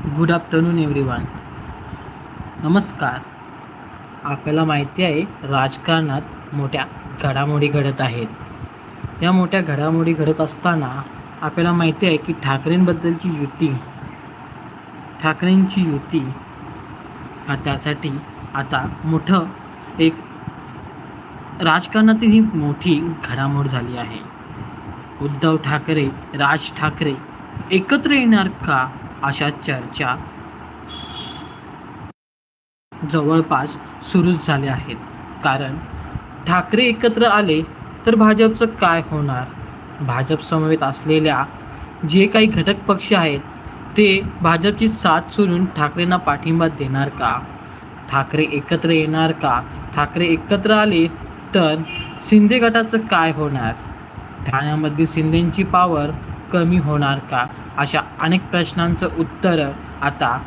Good afternoon everyone नमस्कार. आपल्याला माहिती आहे राजकारणात मोठ्या घडामोडी घडत आहेत. या मोठ्या घडामोडी घडत असताना आपल्याला माहिती आहे की ठाकरेंबद्दलची युती ठाकरेंची युती हा त्यासाठी आता मोठं एक राजकारणातील ही मोठी घडामोड झाली आहे. उद्धव ठाकरे राज ठाकरे एकत्र येणार का? अशा चर्चा जवळपास सुरूच झाल्या आहेत. कारण ठाकरे एकत्र आले तर भाजपचं काय होणार? भाजप समवेत असलेल्या जे काही घटक पक्ष आहेत ते भाजपची साथ सोडून ठाकरेंना पाठिंबा देणार का? ठाकरे एकत्र येणार का? ठाकरे एकत्र आले तर शिंदे गटाचं काय होणार? ठाण्यामधली शिंदेंची पावर कमी होणार का? अशा अनेक प्रश्नांचं उत्तर आता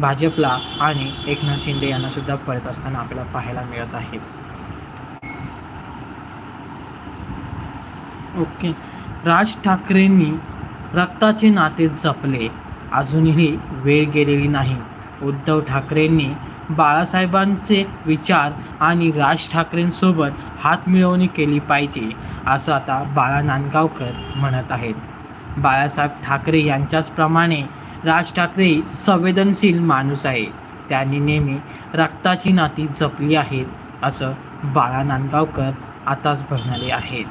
भाजपला आणि एकनाथ शिंदे यांनासुद्धा पडत असताना आपल्याला पाहायला मिळत आहे. ओके. राज ठाकरेंनी रक्ताचे नाते जपले. अजूनही वेळ गेलेली नाही. उद्धव ठाकरेंनी बाळासाहेबांचे विचार आणि राज ठाकरेंसोबत हात मिळवणी केली पाहिजे असं आता बाळा नांदगावकर म्हणत आहेत. बाळासाहेब ठाकरे यांच्याचप्रमाणे राज ठाकरे संवेदनशील माणूस आहे. त्यांनी नेहमी रक्ताची नाती जपली आहेत असं बाळा नांदगावकर आताच बघणारे आहेत.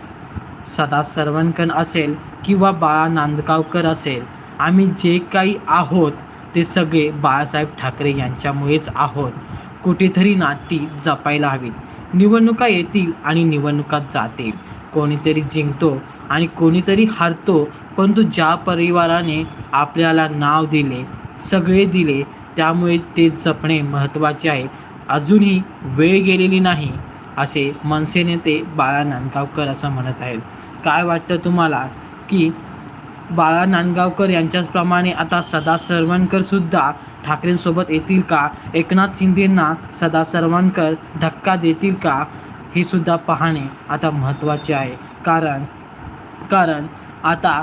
सदा सरवणकण असेल किंवा बाळा नांदगावकर असेल आम्ही जे काही आहोत ते सगळे बाळासाहेब ठाकरे यांच्यामुळेच आहोत. कुठेतरी नाती जपायला हवीत. निवडणुका येतील आणि निवडणुका जातील. कोणीतरी जिंकतो आणि कोणीतरी हारतो परंतु ज्या परिवाराने आपल्याला नाव दिले सगळे दिले त्यामुळे ते जपणे महत्त्वाचे आहे. अजूनही वेळ गेलेली नाही असे मनसे नेते बाळा नांदगावकर असं म्हणत आहेत. काय वाटतं तुम्हाला की बाळा नांदगावकर यांच्याचप्रमाणे आता सदा सरवणकरसुद्धा ठाकरेंसोबत येतील का? एकनाथ शिंदेंना सदा सरवणकर धक्का देतील का? हे सुद्धा पाहणे आता महत्त्वाचे आहे. कारण कारण आता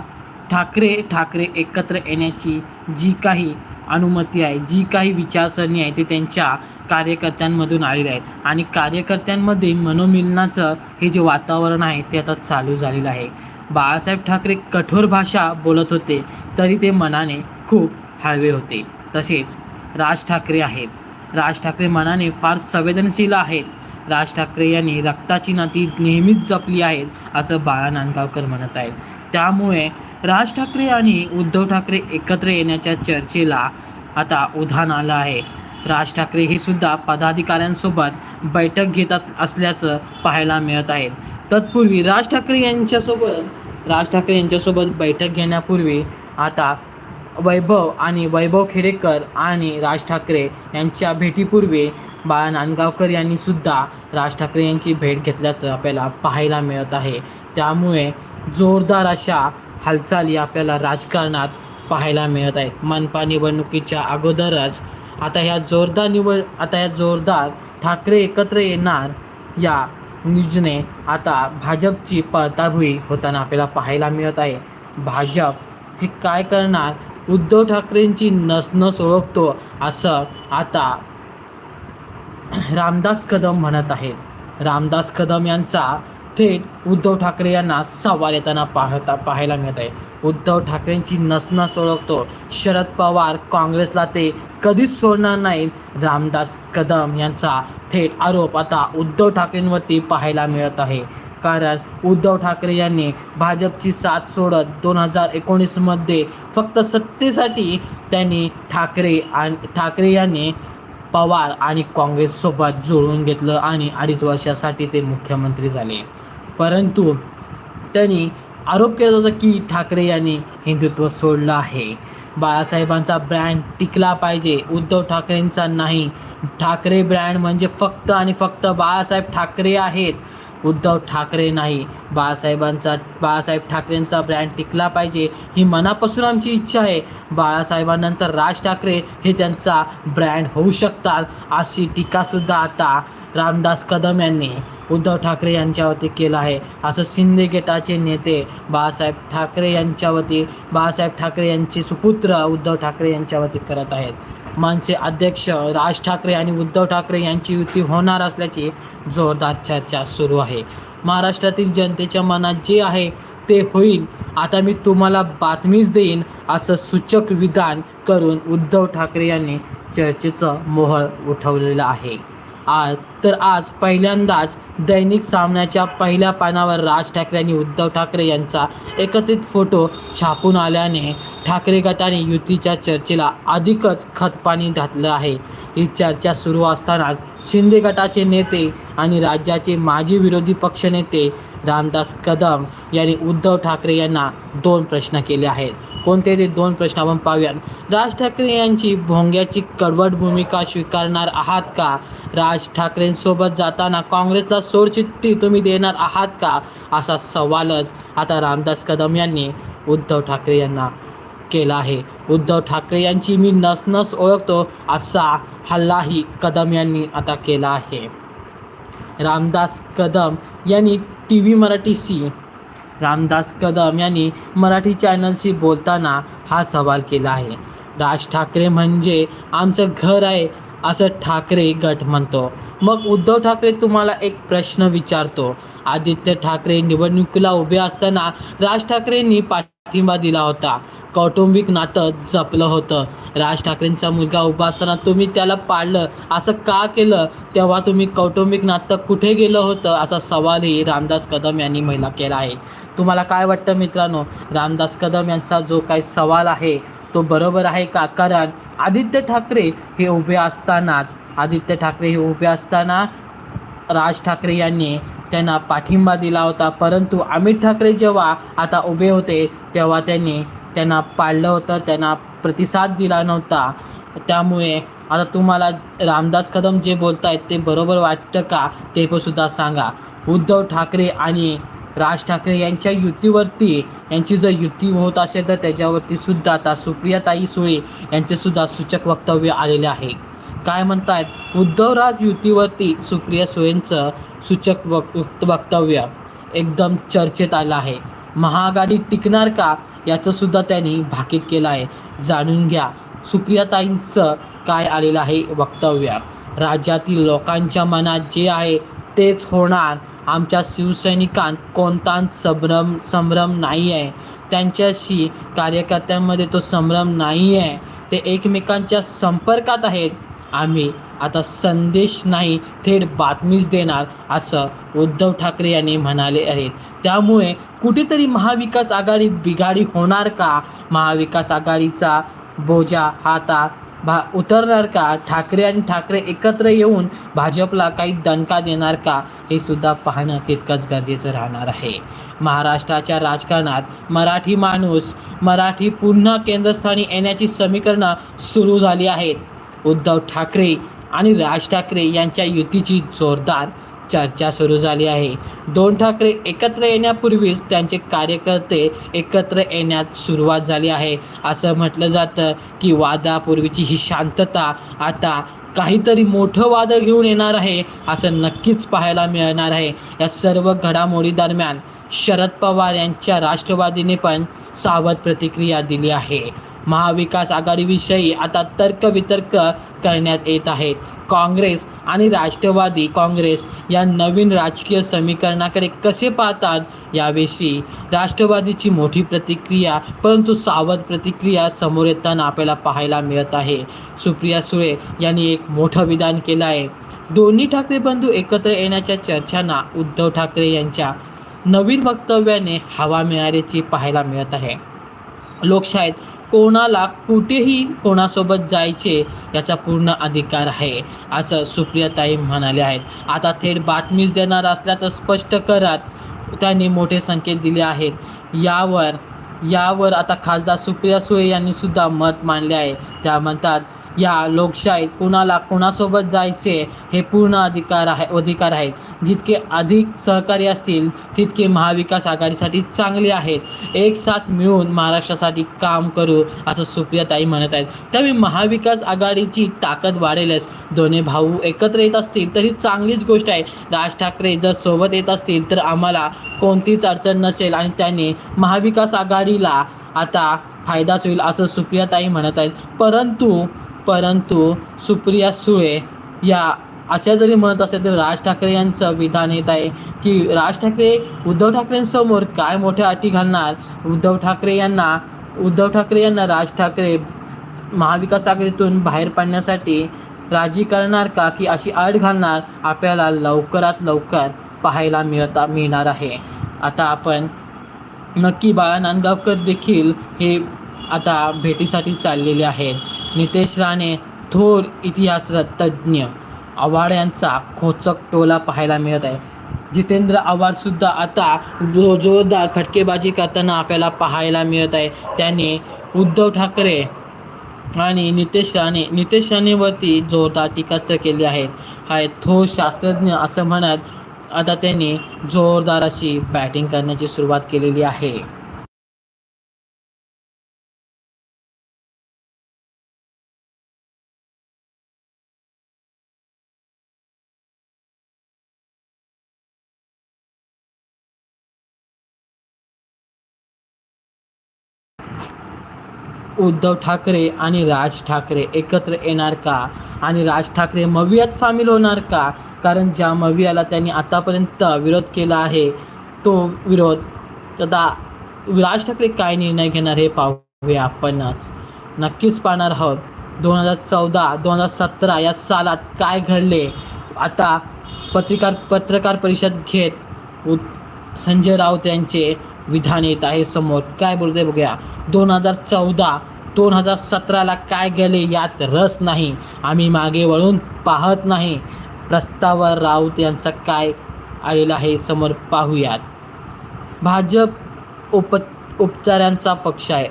ठाकरे ठाकरे एकत्र येण्याची जी काही अनुमती आहे जी काही विचारसरणी आहे ते त्यांच्या कार्यकर्त्यांमधून आलेले आहेत. आणि कार्यकर्त्यांमध्ये मनोमिलनाचं हे जे वातावरण आहे ते आता चालू झालेलं आहे. बाळासाहेब ठाकरे कठोर भाषा बोलत होते तरी ते मनाने खूप हळवे होते. तसेच राज ठाकरे आहेत. राज ठाकरे मनाने फार संवेदनशील आहेत. राज ठाकरे यांनी रक्ताची नाती नेहमीच जपली आहेत असं बाळा नांदगावकर म्हणत आहेत. त्यामुळे राज ठाकरे आणि उद्धव ठाकरे एकत्र येण्याच्या चर्चेला आता उधाण आलं आहे. राज ठाकरे हे सुद्धा पदाधिकाऱ्यांसोबत बैठक घेतात असल्याचं पाहायला मिळत आहे. तत्पूर्वी राज ठाकरे यांच्यासोबत राज ठाकरे यांच्यासोबत बैठक घेण्यापूर्वी आता वैभव आणि वैभव खेडेकर आणि राज ठाकरे यांच्या भेटीपूर्वी बाळा नांदगावकर यांनीसुद्धा राज ठाकरे यांची भेट घेतल्याचं आपल्याला पाहायला मिळत आहे. त्यामुळे जोरदार अशा हालचाली आपल्याला राजकारणात पाहायला मिळत आहेत. मनपा निवडणुकीच्या अगोदरच आता ह्या जोरदार निवड आता ह्या जोरदार ठाकरे एकत्र येणार या न्यूजने आता भाजपची पळताभुई होताना आपल्याला पाहायला मिळत आहे. भाजप हे काय करणार? उद्धव ठाकरेंची नसनस ओळखतो असं आता रामदास कदम म्हणत आहेत. रामदास कदम यांचा थेट उद्धव ठाकरे यांना सवाल येताना पाहता पाहायला मिळत आहे. उद्धव ठाकरेंची नसनस ओळखतो. शरद पवार काँग्रेसला ते कधीच सोडणार नाहीत. रामदास कदम यांचा थेट आरोप आता उद्धव ठाकरेंवरती पाहायला मिळत आहे. कारण उद्धव ठाकरे यांनी भाजपची साथ सोडत दोन हजार एकोणीसमध्ये फक्त सत्तेसाठी त्यांनी ठाकरे आणि ठाकरे यांनी पवार आणि काँग्रेससोबत जुळवून घेतलं आणि अडीच वर्षासाठी ते मुख्यमंत्री झाले. परंतु त्यांनी आरोप केला होता की ठाकरे यांनी हिंदुत्व सोडलं आहे. बाळासाहेबांचा ब्रँड टिकला पाहिजे. उद्धव ठाकरेंचा नाही. ठाकरे ब्रँड म्हणजे फक्त आणि फक्त बाळासाहेब ठाकरे आहेत. उद्धव ठाकरे नाही. बाळासाहेबांचा बाळासाहेब ठाकरेंचा ब्रँड टिकला पाहिजे ही मनापासून आमची इच्छा आहे. बाळासाहेबांनंतर राज ठाकरे हे त्यांचा ब्रँड होऊ शकतात अशी टीकासुद्धा आता रामदास कदम यांनी उद्धव ठाकरे यांच्यावरती केलं आहे. असं शिंदे गटाचे नेते बाळासाहेब ठाकरे यांच्यावरती बाळासाहेब ठाकरे यांचे सुपुत्र उद्धव ठाकरे यांच्यावरती करत आहेत. मनसे अध्यक्ष राज ठाकरे आणि उद्धव ठाकरे यांची युती होणार असल्याची जोरदार चर्चा सुरू आहे. महाराष्ट्रातील जनतेच्या मनात जे आहे ते होईल. आता मी तुम्हाला बातमीच देईन असं सूचक विधान करून उद्धव ठाकरे यांनी चर्चेचं मोहळ उठवलेलं आहे. आज तर आज पहिल्यांदाच दैनिक सामन्याच्या पहिल्या पानावर राज ठाकरे आणि उद्धव ठाकरे यांचा एकत्रित फोटो छापून आल्याने ठाकरे गटाने युतीच्या चर्चेला अधिकच खतपाणी घातलं आहे. ही चर्चा सुरू असतानाच शिंदे गटाचे नेते आणि राज्याचे माजी विरोधी पक्षनेते रामदास कदम यांनी उद्धव ठाकरे यांना दोन प्रश्न केले आहेत. कोणते ते दोन प्रश्न आपण पाहूयात. राज ठाकरे यांची भोंग्याची कडवट भूमिका स्वीकारणार आहात का? राज ठाकरेंसोबत जाताना काँग्रेसला सोडचिठ्ठी तुम्ही देणार आहात का? असा सवालच आता रामदास कदम यांनी उद्धव ठाकरे यांना केला आहे. उद्धव ठाकरे यांची मी नसनस ओळखतो असा हल्लाही कदम यांनी आता केला आहे. रामदास कदम यांनी टी व्ही मराठी सी रामदास कदम यांनी मराठी चॅनलशी बोलताना हा सवाल केला आहे. राज ठाकरे म्हणजे आमचं घर आहे असं ठाकरे गट म्हणतो. मग उद्धव ठाकरे तुम्हाला एक प्रश्न विचारतो. आदित्य ठाकरे निवडणुकीला उभे असताना राज ठाकरेंनी पाठिंबा दिला होता. कौटुंबिक नातं जपलं होतं. राज ठाकरेंचा मुलगा उभा असताना तुम्ही त्याला पाळलं. असं का केलं? तेव्हा तुम्ही कौटुंबिक नातं कुठे गेलं होतं? असा सवालही रामदास कदम यांनी महिला केला आहे. तुम्हाला काय वाटतं मित्रांनो? रामदास कदम यांचा जो काही सवाल आहे तो बरोबर आहे का? कारण आदित्य ठाकरे हे उभे असतानाच आदित्य ठाकरे हे उभे असताना राज ठाकरे यांनी त्यांना पाठिंबा दिला होता. परंतु अमित ठाकरे जेव्हा आता उभे होते तेव्हा त्यांनी त्यांना पाळलं होतं त्यांना प्रतिसाद दिला नव्हता. त्यामुळे आता तुम्हाला रामदास कदम जे बोलत आहेत ते बरोबर वाटतं का? ते पण सुद्धा सांगा. उद्धव ठाकरे आणि राज ठाकरे यांच्या युतीवरती यांची जर युती होत असेल तर त्याच्यावरती सुद्धा आता सुप्रियाताई सुळे यांचे सुद्धा सूचक वक्तव्य आलेले आहे. काय म्हणतायत? उद्धवराज युतीवरती सुप्रिया सुळेंचं सूचक वक वक्तव्य एकदम चर्चेत आलं आहे. महाआघाडी टिकणार का? याचं सुद्धा त्यांनी भाकीत केलं आहे. जाणून घ्या सुप्रियाताईंचं काय आलेलं आहे वक्तव्य? राज्यातील लोकांच्या मनात जे आहे तेच होणार. आमच्या शिवसैनिकांत कोणताच संभ्रम संभ्रम नाही आहे त्यांच्याशी कार्यकर्त्यांमध्ये तो संभ्रम नाही आहे ते एकमेकांच्या संपर्कात आहेत. आम्ही आता संदेश नाही थेट बातमीच देणार असं उद्धव ठाकरे यांनी म्हणाले आहेत. त्यामुळे कुठेतरी महाविकास आघाडीत बिघाडी होणार का? महाविकास आघाडीचा बोजा हा आता भा उतरणार का? ठाकरे आणि ठाकरे एकत्र येऊन भाजपला काही दणका देणार का? हे सुद्धा पाहणं तितकंच गरजेचं राहणार आहे. महाराष्ट्राच्या राजकारणात मराठी माणूस मराठी पुन्हा केंद्रस्थानी येण्याची समीकरणं सुरू झाली आहेत. उद्धव ठाकरे आणि राज ठाकरे यांच्या युतीची जोरदार चर्चा सुरू झाली आहे. दोन ठाकरे एकत्र येण्यापूर्वीच त्यांचे कार्यकर्ते एकत्र येण्यात सुरुवात झाली आहे. असं म्हटलं जातं की वादापूर्वीची ही शांतता आता काहीतरी मोठं वादळ घेऊन येणार आहे असं नक्कीच पाहायला मिळणार आहे. या सर्व घडामोडी दरम्यान शरद पवार यांच्या राष्ट्रवादीने पण सावध प्रतिक्रिया दिली आहे. महाविकास आघाडीविषयी आता तर्कवितर्क करण्यात येत आहेत काँग्रेस आणि राष्ट्रवादी काँग्रेस या नवीन राजकीय समीकरणाकडे कसे पाहतात याविषयी राष्ट्रवादीची मोठी प्रतिक्रिया परंतु सावध प्रतिक्रिया समोर येताना आपल्याला पाहायला मिळत आहे. सुप्रिया सुळे यांनी एक मोठं विधान केलं आहे. दोन्ही ठाकरे बंधू एकत्र येण्याच्या चर्चांना उद्धव ठाकरे यांच्या नवीन वक्तव्याने हवा मिळाल्याची पाहायला मिळत आहे. लोकशाहीत कोणाला कुठेही कोणासोबत जायचे याचा पूर्ण अधिकार आहे. असं सुप्रियाताई म्हणाले आहेत. आता थेट बातमीच देणार असल्याचं स्पष्ट करत त्यांनी मोठे संकेत दिले आहेत. यावर यावर आता खासदार सुप्रिया सुळे यांनी सुद्धा मत मांडले आहे. त्या म्हणतात या लोकशाहीत कुणाला कुणासोबत जायचे हे पूर्ण अधिकार आहे अधिकार आहेत. जितके अधिक सहकारी असतील तितके महाविकास आघाडीसाठी चांगले आहेत. एक साथ मिळून महाराष्ट्रासाठी काम करू असं सुप्रियाताई म्हणत आहेत. त्यावेळी महाविकास आघाडीची ताकद वाढेलच. दोन्ही भाऊ एकत्र येत असतील तरी चांगलीच गोष्ट आहे. राज ठाकरे जर सोबत येत असतील तर आम्हाला कोणतीच अडचण नसेल आणि त्याने महाविकास आघाडीला आता फायदाच होईल असं सुप्रियाताई म्हणत आहेत. परंतु परंतु सुप्रिया सुळे या अशा जरी म्हणत असल्या तरी राज ठाकरे यांचं विधान येत आहे की राज ठाकरे उद्धव ठाकरेंसमोर काय मोठ्या अटी घालणार? उद्धव ठाकरे यांना उद्धव ठाकरे यांना राज ठाकरे महाविकास आघाडीतून बाहेर पडण्यासाठी राजी करणार का? की अशी अट घालणार? आपल्याला लवकरात लवकर पाहायला मिळता मिळणार आहे. आता आपण नक्की बाळा नांदगावकर देखील हे आता भेटीसाठी चाललेले आहेत. नितेश राणे थोर इतिहास तज्ज्ञ. आव्हाड यांचा खोचक टोला पाहायला मिळत आहे. जितेंद्र आव्हाडसुद्धा आता जो जोरदार फटकेबाजी करताना आपल्याला पाहायला मिळत आहे. त्याने उद्धव ठाकरे आणि नितेश राणे नितेश राणेवरती जोरदार टीकास्त्र केली आहे. हा थोर शास्त्रज्ञ असं म्हणत आता त्यांनी जोरदार अशी बॅटिंग करण्याची सुरुवात केलेली आहे. उद्धव ठाकरे आणि राज ठाकरे एकत्र येणार का? आणि राज ठाकरे मवियात सामील होणार का? कारण ज्या मवियाला त्यांनी आतापर्यंत विरोध केला आहे तो विरोध आता राज ठाकरे काय निर्णय घेणार हे पाहूया आपणच. नक्कीच पाहणार आहोत. दोन हजार चौदा दोन हजार सतरा या सालात काय घडले? आता पत्रकार पत्रकार परिषद घेत उ संजय राऊत यांचे विधान येत आहे समोर. काय बोलते बघूया. दोन हजार चौदा दोन हजार सतराला काय गेले यात रस नाही. आम्ही मागे वळून पाहत नाही. प्रस्तावर राऊत यांचा काय आलेला आहे समोर पाहूयात. भाजप उप उपचारांचा पक्ष आहे.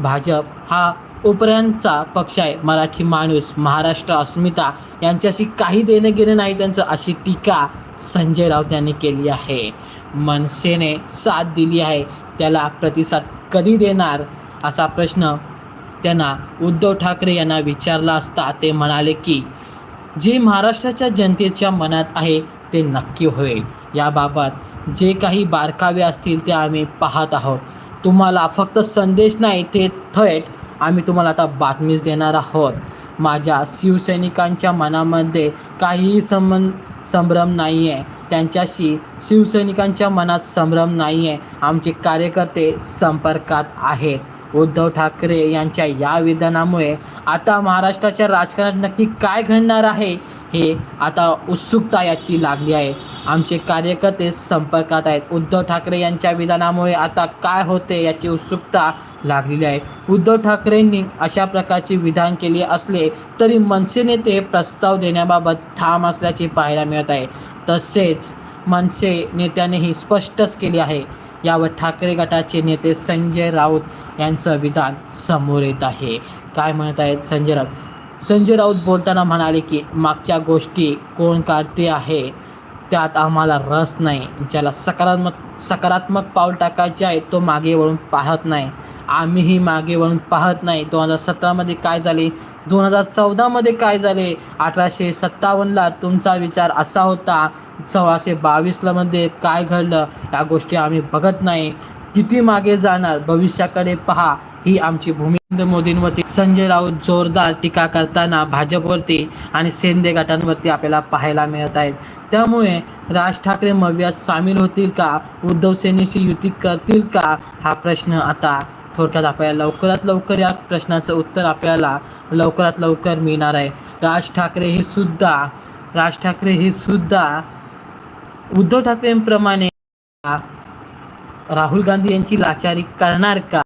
भाजप हा उपऱ्यांचा पक्ष आहे. मराठी माणूस महाराष्ट्र अस्मिता यांच्याशी काही देणं घेणं नाही त्यांचं अशी टीका संजय राऊत यांनी केली आहे. मनसेने साथ दिली आहे. त्याला प्रतिसाद कधी देणार असा प्रश्न त्यांना उद्धव ठाकरे यांना विचारला असता ते म्हणाले की जे महाराष्ट्राच्या जनतेच्या मनात आहे ते नक्की होईल. याबाबत जे काही बारकावे असतील ते आम्ही पाहत आहोत. तुम्हाला फक्त संदेश नाही ते थेट आम्ही तुम्हाला आता बातमीच देणार आहोत. माझ्या शिवसैनिकांच्या मनामध्ये काहीही संबंध संभ्रम नाही आहे त्यांच्याशी शिवसैनिकांच्या मनात संभ्रम नाही आहे आमचे कार्यकर्ते संपर्कात आहेत. उद्धव ठाकरे यांच्या या विधानामुळे आता महाराष्ट्राच्या राजकारणात नक्की काय घडणार आहे हे आता उत्सुकता याची लागली आहे. आमचे कार्यकर्ते संपर्कात आहेत. उद्धव ठाकरे यांच्या विधानामुळे आता काय होते याची उत्सुकता लागलेली आहे. उद्धव ठाकरेंनी अशा प्रकारचे विधान केले असले तरी मनसेने ते प्रस्ताव देण्याबाबत ठाम असल्याचे पाहायला मिळत आहे. तसेच मनसे नेत्यानेही स्पष्टच केले आहे. यावर ठाकरे गटाचे नेते संजय राऊत यांचं विधान समोर येत आहे. काय म्हणत आहेत संजय राऊत? संजय राऊत बोलताना म्हणाले की मागच्या गोष्टी कोण काढते आहे त्यात आम्हाला रस नाही. ज्याला सकारात्मक सकारात्मक पाऊल टाकायचे आहे तो मागे वळून पाहत नाही. आम्हीही मागे वळून पाहत नाही. दोन हजार सतरामध्ये काय झाले? दोन हजार चौदामध्ये काय झाले? अठराशे सत्तावन्नला तुमचा विचार असा होता सोळाशे बावीसला मध्ये काय घडलं? या गोष्टी आम्ही बघत नाही. किती मागे जाणार? भविष्याकडे पहा. ही आमची भूमी. नरेंद्र मोदींवरती संजय राऊत जोरदार टीका करताना भाजपवरती आणि सेंदे गटांवरती आपल्याला पाहायला मिळत आहेत. त्यामुळे राज ठाकरे मव्यात सामील होतील का? उद्धव सेनेशी युती करतील का? हा प्रश्न आता थोडक्यात आपल्याला लवकरात लवकर या प्रश्नाचं उत्तर आपल्याला लवकरात लवकर मिळणार आहे. राज ठाकरे हे सुद्धा राज ठाकरे हे सुद्धा उद्धव ठाकरेंप्रमाणे राहुल गांधी यांची लाचारी करणार का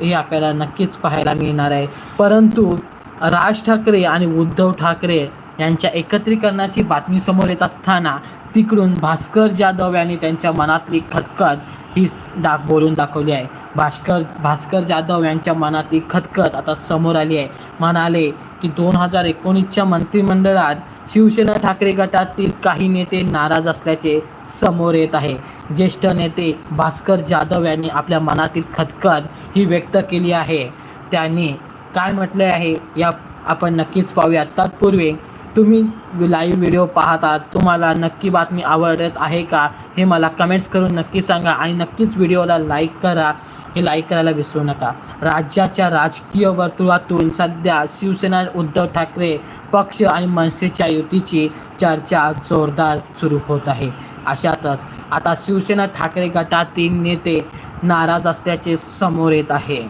हे आपल्याला नक्कीच पाहायला मिळणार आहे. परंतु राज ठाकरे आणि उद्धव ठाकरे यांच्या एकत्रीकरणाची बातमी समोर येत असताना तिकडून भास्कर जाधव यांनी त्यांच्या मनातली खतखत ही दाख बोलून दाखवली आहे. भास्कर भास्कर जाधव यांच्या मनातली खतखत आता समोर आली आहे. म्हणाले की दोन हजार एकोणीसच्या मंत्रिमंडळात शिवसेना ठाकरे गटातील काही नेते नाराज असल्याचे समोर येत आहे. ज्येष्ठ नेते भास्कर जाधव यांनी आपल्या मनातील खतखत ही व्यक्त केली आहे. त्यांनी काय म्हटले आहे या आपण नक्कीच पाहूया तत्पूर्वी तुम्ही लाईव्ह व्हिडिओ पाहतात तुम्हाला नक्की बातमी आवडत आहे का हे मला कमेंट्स करून नक्की सांगा आणि नक्कीच व्हिडिओला लाईक करा. हे लाईक करायला विसरू नका. राज्याच्या राजकीय वर्तुळातून सध्या शिवसेना उद्धव ठाकरे पक्ष आणि मनसेच्या युतीची चर्चा जोरदार सुरू होत आहे. अशातच आता शिवसेना ठाकरे गटातील नेते नाराज असल्याचे समोर येत आहे.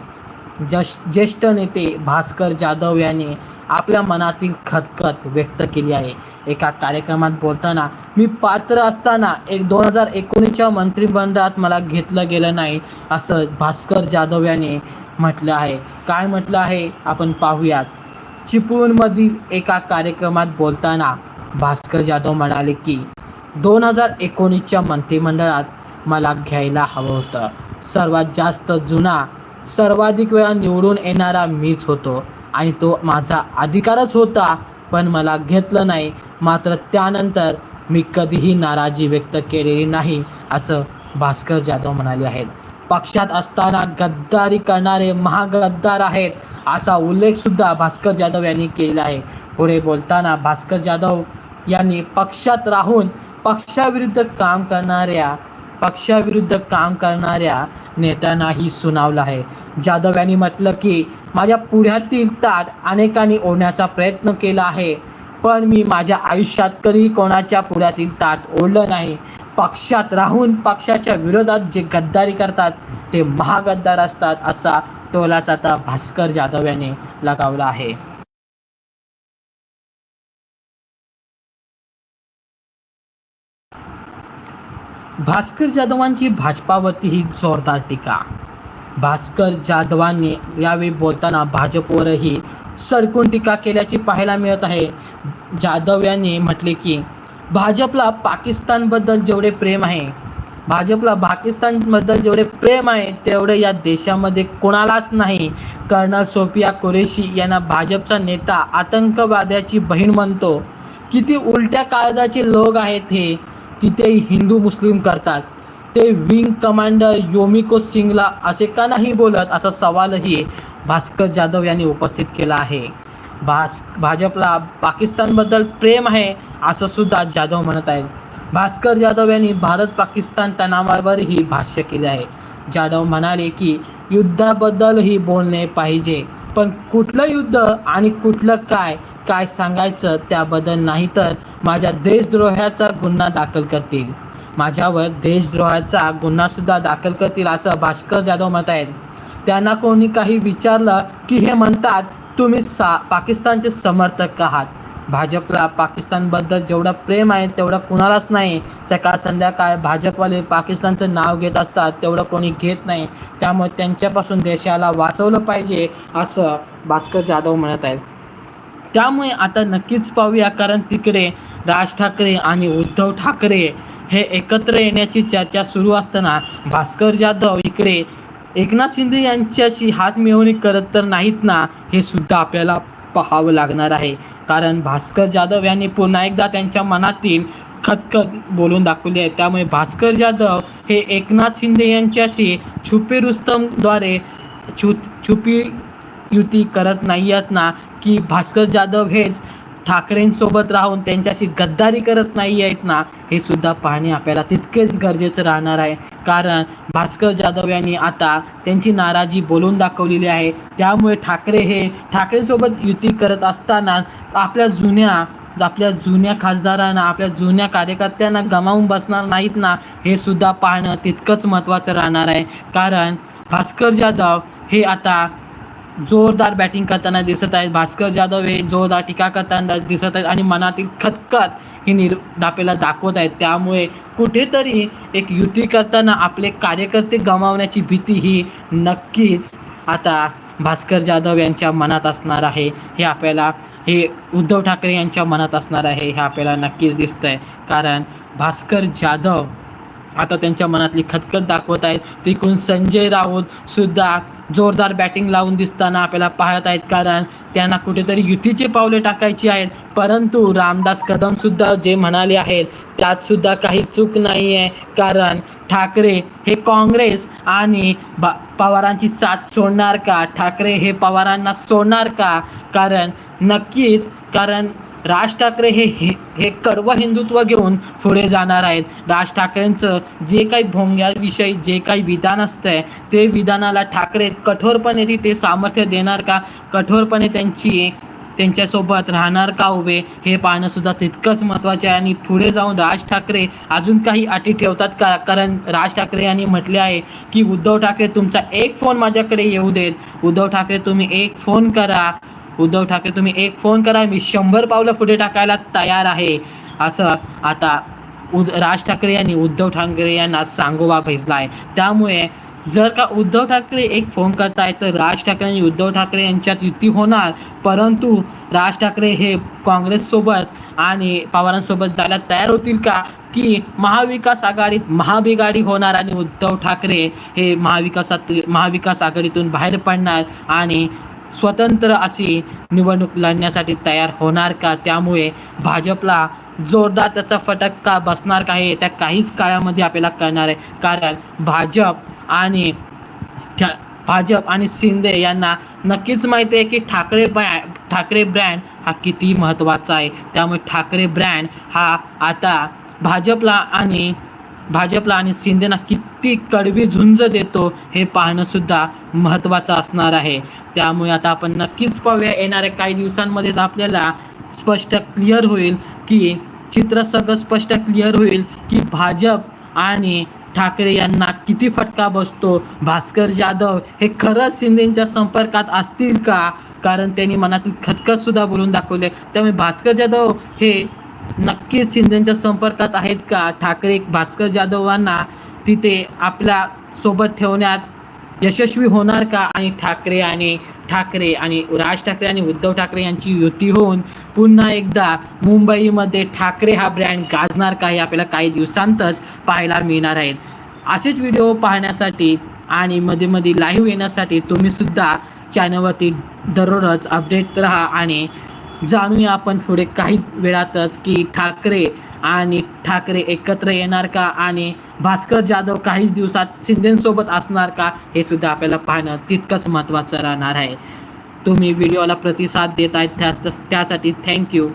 जश ज्येष्ठ नेते भास्कर जाधव यांनी आपल्या मनातील खतखत व्यक्त केली आहे. एका कार्यक्रमात बोलताना मी पात्र असताना एक दोन हजार एकोणीसच्या मंत्रिमंडळात मला घेतलं गेलं नाही असं भास्कर जाधव याने म्हटलं आहे. काय म्हटलं आहे? आपण पाहूयात. चिपळूणमधील एका कार्यक्रमात बोलताना भास्कर जाधव म्हणाले की दोन हजार एकोणीसच्या मंत्रिमंडळात मला घ्यायला हवं होतं. सर्वात जास्त जुना सर्वाधिक वेळा निवडून येणारा मीच होतो. आणि तो माझा अधिकारच होता पण मला घेतलं नाही. मात्र त्यानंतर मी कधीही नाराजी व्यक्त केलेली नाही असं भास्कर जाधव म्हणाले आहेत. पक्षात असताना गद्दारी करणारे महागद्दार आहेत असा उल्लेख सुद्धा भास्कर जाधव यांनी केलेला आहे. पुढे बोलताना भास्कर जाधव यांनी पक्षात राहून पक्षाविरुद्ध काम करणाऱ्या पक्षाविरुद्ध काम करणाऱ्या नेत्यांनाही सुनावलं आहे. जाधव यांनी म्हटलं की माझ्या पुढ्यातील ताट अनेकांनी ओढण्याचा प्रयत्न केला आहे. पण मी माझ्या आयुष्यात कधी कोणाच्या पुढ्यातील ताट ओढलं नाही. पक्षात राहून पक्षाच्या विरोधात जे गद्दारी करतात ते महागद्दार असतात असा टोलाचा आता भास्कर जाधव यांनी लगावला आहे. भास्कर जाधवांची भाजपावरती ही जोरदार टीका. भास्कर जाधवांनी यावेळी बोलताना भाजपवरही सडकून टीका केल्याची पाहायला मिळत आहे. जाधव यांनी म्हटले की भाजपला पाकिस्तानबद्दल जेवढे प्रेम आहे भाजपला पाकिस्तानबद्दल जेवढे प्रेम आहे तेवढे या देशामध्ये कोणालाच नाही. कर्नल सोफिया कुरेशी यांना भाजपचा नेता आतंकवाद्याची बहीण म्हणतो. किती उलट्या काळजाचे लोक आहेत हे तिथेही हिंदू मुस्लिम करतात. ते विंग कमांडर योमिको सिंगला असे का नाही बोलत असा सवालही भास्कर जाधव यांनी उपस्थित केला आहे. भास भाजपला पाकिस्तानबद्दल प्रेम आहे असं सुद्धा जाधव म्हणत आहेत. भास्कर जाधव यांनी भारत पाकिस्तान तणावावरही भाष्य केले आहे. जाधव म्हणाले की युद्धाबद्दलही बोलणे पाहिजे पण कुठलं युद्ध आणि कुठलं काय काय सांगायचं त्याबद्दल नाही तर माझ्या देशद्रोहाचा गुन्हा दाखल करतील. माझ्यावर देशद्रोहाचा गुन्हासुद्धा दाखल करतील असं भास्कर जाधव म्हणत आहेत. त्यांना कोणी काही विचारलं की हे म्हणतात तुम्ही सा पाकिस्तानचे समर्थक आहात. भाजपला पाकिस्तानबद्दल जेवढं प्रेम आहे तेवढं कुणालाच नाही. सकाळ संध्याकाळ भाजपवाले पाकिस्तानचं नाव घेत असतात तेवढं कोणी घेत नाही. त्यामुळे त्यांच्यापासून देशाला वाचवलं पाहिजे असं भास्कर जाधव म्हणत आहेत. त्यामुळे आता नक्कीच पाहूया कारण तिकडे राज ठाकरे आणि उद्धव ठाकरे हे एकत्र येण्याची चर्चा सुरू असताना भास्कर जाधव इकडे एकनाथ शिंदे यांच्याशी हात मिळवणी करत तर नाहीत ना हे सुद्धा आपल्याला पाहावं लागणार आहे. कारण भास्कर जाधव यांनी पुन्हा एकदा त्यांच्या मनातील खतखत बोलून दाखवली आहे. त्यामुळे भास्कर जाधव हे एकनाथ शिंदे यांच्याशी छुपी रुस्तमद्वारे छु छुपी युती करत नाही आहेत ना की भास्कर जाधव हेच ठाकरेंसोबत राहून त्यांच्याशी गद्दारी करत नाही आहेत ना हे सुद्धा पाहणे आपल्याला तितकेच गरजेचं राहणार आहे. कारण भास्कर जाधव यांनी आता त्यांची नाराजी बोलून दाखवलेली आहे. त्यामुळे ठाकरे हे ठाकरेंसोबत युती करत असताना आपल्या जुन्या आपल्या जुन्या खासदारांना आपल्या जुन्या कार्यकर्त्यांना गमावून बसणार नाहीत ना हे सुद्धा पाहणं तितकंच महत्त्वाचं राहणार आहे. कारण भास्कर जाधव हे आता जोरदार बॅटिंग करताना दिसत आहेत. भास्कर जाधव हे जोरदार टीका करताना दिसत आहेत आणि मनातील खतखत ही निर आपल्याला दाखवत आहेत. त्यामुळे कुठेतरी एक युती करताना आपले कार्यकर्ते गमावण्याची भीती ही नक्कीच आता भास्कर जाधव यांच्या मनात असणार आहे. हे आपल्याला हे उद्धव ठाकरे यांच्या मनात असणार आहे. हे आपल्याला नक्कीच दिसतं आहे कारण भास्कर जाधव आता त्यांच्या मनातली खतखत दाखवत आहेत. तिकडून संजय राऊत सुद्धा जोरदार बॅटिंग लावून दिसताना आपल्याला पाहत आहेत. कारण त्यांना कुठेतरी युतीचे पावले टाकायची आहेत. परंतु रामदास कदम सुद्धा जे म्हणाले आहेत त्यात सुद्धा काही चूक नाही आहे कारण ठाकरे हे काँग्रेस आणि बा पवारांची साथ सोडणार का? ठाकरे हे पवारांना सोडणार का? कारण नक्कीच कारण राज ठाकरे हे हे हे कडवं हिंदुत्व घेऊन पुढे जाणार आहेत. राज ठाकरेंचं जे काही भोंग्याविषयी जे काही विधान असतंय ते विधानाला ठाकरे कठोरपणे तिथे सामर्थ्य देणार का? कठोरपणे त्यांची त्यांच्यासोबत राहणार का उभे? हे पाहणंसुद्धा तितकंच महत्त्वाचं आहे. आणि पुढे जाऊन राज ठाकरे अजून काही अटी ठेवतात का? कारण राज ठाकरे यांनी म्हटले आहे की उद्धव ठाकरे तुमचा एक फोन माझ्याकडे येऊ देत. उद्धव ठाकरे तुम्ही एक फोन करा. उद्धव ठाकरे तुम्ही एक फोन करा मी शंभर पावलं पुढे टाकायला तयार आहे. असं आता उद राज ठाकरे यांनी उद्धव ठाकरे यांना सांगोबा भेजला आहे त्यामुळे जर का उद्धव ठाकरे एक फोन करताय तर राज ठाकरे आणि उद्धव ठाकरे यांच्यात युती होणार. परंतु राज ठाकरे हे काँग्रेससोबत आणि पवारांसोबत जायला तयार होतील का? की महाविकास आघाडीत महाबिघाडी होणार आणि उद्धव ठाकरे हे महाविकासात महाविकास आघाडीतून बाहेर पडणार आणि स्वतंत्र अशी निवडणूक लढण्यासाठी तयार होणार का? त्यामुळे भाजपला जोरदार त्याचा फटका बसणार का हे त्या काहीच काळामध्ये आपल्याला कळणार आहे. कारण भाजप आणि ठा- भाजप आणि शिंदे यांना नक्कीच माहिती आहे की ठाकरे ब्रँड ठाकरे ब्रँड हा किती महत्त्वाचा आहे. त्यामुळे ठाकरे ब्रँड हा आता भाजपला आणि भाजपला आणि शिंदेना किती कडवी झुंज देतो हे पाहणंसुद्धा महत्त्वाचं असणार आहे. त्यामुळे आता आपण नक्कीच पाहूया. येणाऱ्या काही दिवसांमध्येच आपल्याला स्पष्ट क्लिअर होईल की चित्र सगळं स्पष्ट क्लिअर होईल की भाजप आणि ठाकरे यांना किती फटका बसतो. भास्कर जाधव हे खरंच शिंदेच्या संपर्कात असतील का? कारण त्यांनी मनातील खतखत सुद्धा बोलून दाखवले. त्यामुळे भास्कर जाधव हे नक्कीच शिंदेच्या संपर्कात आहेत का? ठाकरे भास्कर जाधवांना तिथे आपल्यासोबत ठेवण्यात यशस्वी होणार का? आणि ठाकरे आणि ठाकरे आणि राज ठाकरे आणि उद्धव ठाकरे यांची युती होऊन पुन्हा एकदा मुंबईमध्ये ठाकरे हा ब्रँड गाजणार का हे आपल्याला काही दिवसांतच पाहायला मिळणार आहेत असेच व्हिडिओ पाहण्यासाठी आणि मध्ये मध्ये लाईव्ह येण्यासाठी तुम्हीसुद्धा चॅनलवरती दररोज अपडेट राहा आणि जाणूया आपण पुढे काही वेळातच की ठाकरे आणि ठाकरे एकत्र येणार का आणि भास्कर जाधव काहीच दिवसात शिंदेसोबत असणार का हे सुद्धा आपल्याला पाहणं तितकंच महत्त्वाचं राहणार आहे. तुम्ही व्हिडिओला प्रतिसाद देत आहेत त्या त्यासाठी थँक्यू